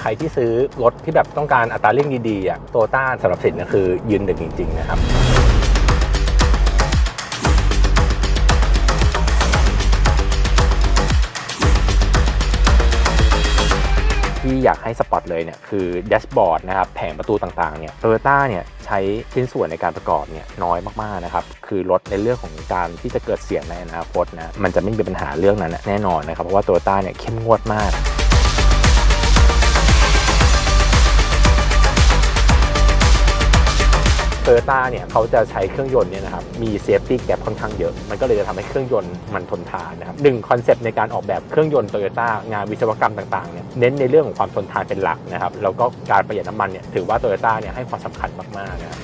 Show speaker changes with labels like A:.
A: ใครที่ซื้อรถที่แบบต้องการอัตราเร่งดีๆอะโตต้าสำหรับสินก็คือยืนหนึ่งจริง ๆ นะครับที่อยากให้สปอตเลยเนี่ยคือแดชบอร์ดนะครับแผงประตูต่างๆเนี่ยโตโยต้าเนี่ยใช้ชิ้นส่วนในการประกอบเนี่ยน้อยมากๆนะครับคือลดในเรื่องของการที่จะเกิดเสียงในอนาคตนะมันจะไม่มีปัญหาเรื่องนั้นแน่นอนนะครับเพราะว่าโตโยต้าเนี่ยเข้มงวดมาก โตโยต้าเนี่ยเขาจะใช้เครื่องยนต์เนี่ยนะครับมีเซฟตี้แกปค่อนข้างเยอะ มันก็เลยจะทำให้เครื่องยนต์มันทนทานนะครับหนึ่งคอนเซปต์ในการออกแบบเครื่องยนต์โตโยต้างานวิศวกรรมต่างๆเนี่ยเน้นในเรื่องของความทนทานเป็นหลักนะครับแล้วก็การประหยัดน้ำมันเนี่ยถือว่าโตโยต้าเนี่ยให้ความสำคัญมากๆนะครับ